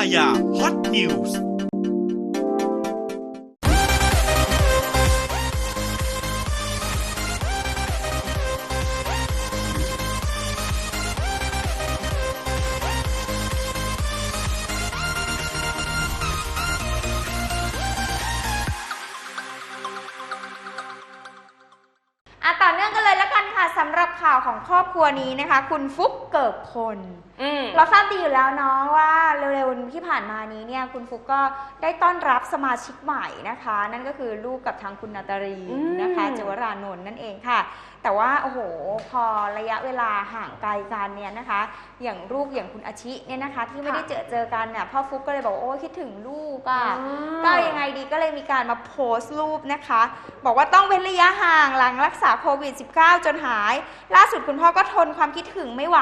ายาฮอตนิวส์ รับข่าวของครอบครัวนี้นะคะ คุณฟุกเกิกพลอืม เราทราบดีอยู่แล้วเนาะว่าเร็วๆที่ผ่านมานี้เนี่ยคุณฟุกก็ได้ต้อนรับสมาชิกใหม่นะคะ นั่นก็คือลูกกับทางคุณนาตารีอืม นะคะเจวรานนท์นั่นเองค่ะ แต่ว่าโอ้โหพอระยะเวลาห่างไกลกันเนี่ยนะคะ อย่างลูกอย่างคุณอาชิเนี่ยนะคะ ที่ไม่ได้เจอเจอกันเนี่ยพ่อฟุกก็เลยบอกว่าโอ้ยคิดถึงลูกอะ ก็ยังไงดีก็เลยมีการมาโพสต์รูปนะคะ บอกว่าต้องเว้นระยะห่างหลังรักษาโควิด -19 จนหายล่าสุดคุณพ่อก็ทนความคิดถึงไม่ไหว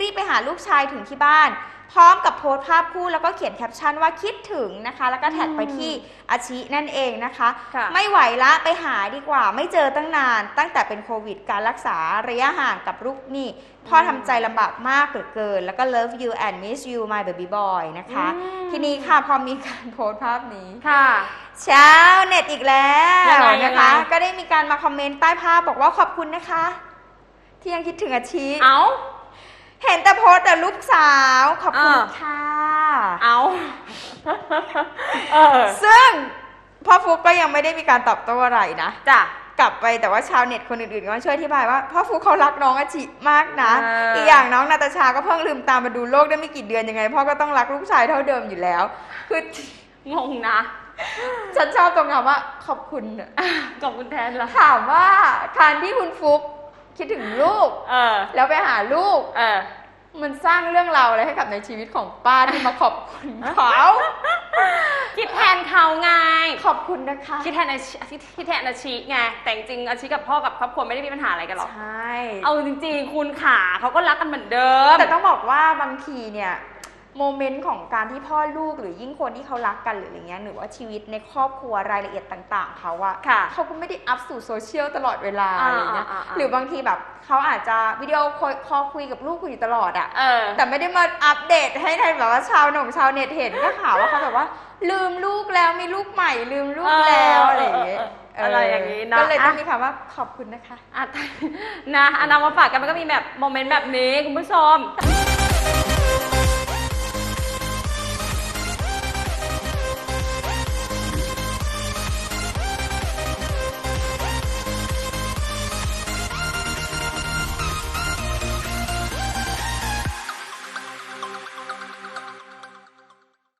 รีบไปหาลูกชายถึงที่บ้าน พร้อมกับโพสต์ภาพคู่แล้วก็เขียนแคปชั่นว่าคิดถึงนะคะ แล้วก็แท็กไปที่อาชินั่นเองนะคะ ค่ะ ไม่ไหวละไปหาดีกว่า ไม่เจอตั้งนาน ตั้งแต่เป็นโควิด การรักษาระยะห่างกับลูกนี่ พ่อทำใจลำบากมากเหลือเกิน แล้วก็ love you and miss you my baby boy นะคะอืมทีนี้ค่ะพอมีการโพสต์ภาพนี้ ค่ะชาวเน็ตอีกแล้วยังไงยังนะไง คะ ก็ได้มีการมาคอมเมนต์ใต้ภาพบอกว่าขอบคุณนะคะ ที่ยังคิดถึงอาชีเอา เห็นแต่โพสต์แต่ลูกสาว ขอบคุณอ่า ค่ะ เอาเออซึ่งพ่อฟุกก็ยังไม่ได้มีการตอบโต้อะไรนะ จ้ะ กลับไปแต่ว่าชาวเน็ตคนอื่นๆก็มาช่วยอธิบายว่าพ่อฟุกเขารักน้องอาชิมากนะเอออีอีกอย่างน้องนาตาชาก็เพิ่งลืมตามมาดูโลกได้ไม่กี่เดือนยังไงพ่อก็ต้องรักลูกชายเท่าเดิมอยู่แล้ว คืองงนะ ฉันชอบตรงคำว่าขอบคุณอะขอบคุณแทนละถามว่าการที่คุณฟุก คิดถึงลูก เออ แล้วไปหาลูก เออ มันสร้างเรื่องราวอะไรให้กับในชีวิตของป้าที่มาขอบคุณเขาคิดแทนเขาไง ขอบคุณนะคะ คิดแทนอาชีคิดแทนอาชีไง แต่จริงๆอาชีกับพ่อกับครอบครัวไม่ได้มีปัญหาอะไรกันหรอก ใช่ เอาจริงๆ คุณขาเขาก็รักกันเหมือนเดิม แต่ต้องบอกว่าบางทีเนี่ย โมเมนต์ของการที่พ่อลูกหรือยิ่งคนที่เขารักกันหรืออะไรเงี้ยหรือว่าชีวิตในครอบครัวรายละเอียดต่างๆเขาอะค่ะเขาก็ไม่ได้อัพสู่โซเชียลตลอดเวลาอ่าอะไรเงี้ยอ่าอ่าหรือบางทีแบบเขาอาจจะวิดีโอคอลคุยกับลูกคุยอยู่ตลอดอะเออแต่ไม่ได้มาอัปเดตให้ในแบบว่าชาวหนุ่มชาวเน็ตเห็นก็ข่าวว่าเขาแบบว่า ลืมลูกแล้วมีลูกใหม่ ลืมลูกแล้วอะไรอย่างเงี้ยเออเออเอออะไรอย่างงี้เนอะก็เลยต้องอะมีคำว่าขอบคุณนะคะอะนะอันนำมาฝากกันมันก็มีแบบโมเมนต์แบบนี้คุณผู้ชม